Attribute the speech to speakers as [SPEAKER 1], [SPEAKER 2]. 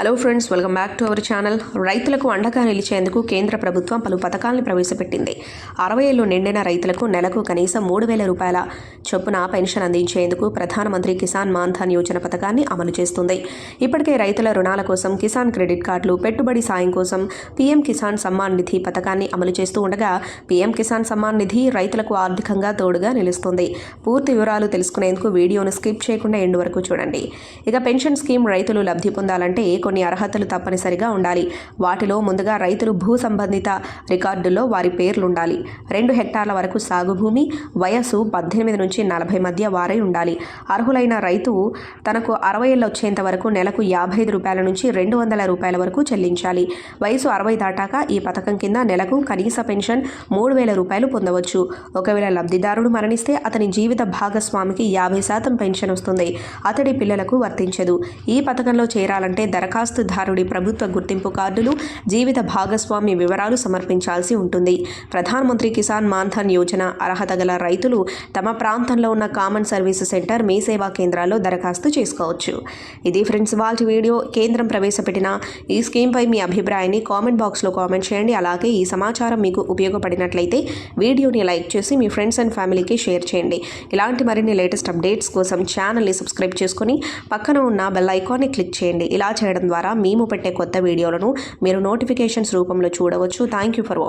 [SPEAKER 1] Hello friends welcome back to our channel రైతులకు అండగా నిలిచేందుకు కేంద్ర ప్రభుత్వం పలు పథకాలను ప్రవేశపెట్టింది. అరవై ఏళ్ళు నిండిన రైతులకు నెలకు కనీసం మూడు వేల రూపాయల చొప్పున పెన్షన్ అందించేందుకు ప్రధానమంత్రి కిసాన్ మాన్ధన్ యోజన పథకాన్ని అమలు చేస్తుంది. ఇప్పటికే రైతుల రుణాల కోసం కిసాన్ క్రెడిట్ కార్డులు పెట్టుబడి సాయం కోసం పీఎం కిసాన్ సమ్మాన్ నిధి పథకాన్ని అమలు చేస్తూ ఉండగా పీఎం కిసాన్ సమ్మాన్ నిధి రైతులకు ఆర్థికంగా తోడుగా నిలుస్తుంది. పూర్తి వివరాలు తెలుసుకునేందుకు వీడియోను స్కిప్ చేయకుండా ఎండు వరకు చూడండి. ఇక పెన్షన్ స్కీమ్ రైతులు లబ్ధి పొందాలంటే కొన్ని అర్హతలు తప్పనిసరిగా ఉండాలి. వాటిలో ముందుగా రైతులు భూ సంబంధిత రికార్డుల్లో వారి పేర్లు ఉండాలి రెండు హెక్టార్ల వరకు సాగు భూమి వయస్సు పద్దెనిమిది నుంచి నలభై మధ్య వారై ఉండాలి. అర్హులైన రైతు తనకు అరవై ఏళ్ళు వచ్చేంత వరకు నెలకు యాభై ఐదు రూపాయల నుంచి రెండు వందల రూపాయల వరకు చెల్లించాలి. వయసు అరవై దాటాక ఈ పథకం కింద నెలకు కనీస పెన్షన్ మూడు వేల రూపాయలు పొందవచ్చు. ఒకవేళ లబ్ధిదారుడు మరణిస్తే అతని జీవిత భాగస్వామికి యాభై శాతం పెన్షన్ వస్తుంది. అతడి పిల్లలకు వర్తించదు. ఈ పథకంలో చేరాలంటే దరఖాస్తుదారుడి ప్రభుత్వ గుర్తింపు కార్డులు జీవిత భాగస్వామి వివరాలు సమర్పించాల్సి ఉంటుంది. ప్రధానమంత్రి కిసాన్ మాన్ధన్ యోజన అర్హత గల రైతులు తమ ప్రాంతంలో ఉన్న కామన్ సర్వీస్ సెంటర్ మీ సేవా కేంద్రాల్లో దరఖాస్తు చేసుకోవచ్చు. ఇది ఫ్రెండ్స్ వాళ్ళ వీడియో కేంద్రం ప్రవేశపెట్టిన ఈ స్కీమ్పై మీ అభిప్రాయాన్ని కామెంట్ బాక్స్లో కామెంట్ చేయండి. అలాగే ఈ సమాచారం మీకు ఉపయోగపడినట్లయితే వీడియోని లైక్ చేసి మీ ఫ్రెండ్స్ అండ్ ఫ్యామిలీకి షేర్ చేయండి. ఇలాంటి మరిన్ని లేటెస్ట్ అప్డేట్స్ కోసం ఛానల్ని సబ్స్క్రైబ్ చేసుకుని పక్కన ఉన్న బెల్ ఐకాన్ని క్లిక్ చేయండి. ఇలా చేయడం ద్వారా మేము పెట్టే కొత్త వీడియోలను మీరు నోటిఫికేషన్స్ రూపంలో చూడవచ్చు. Thank you for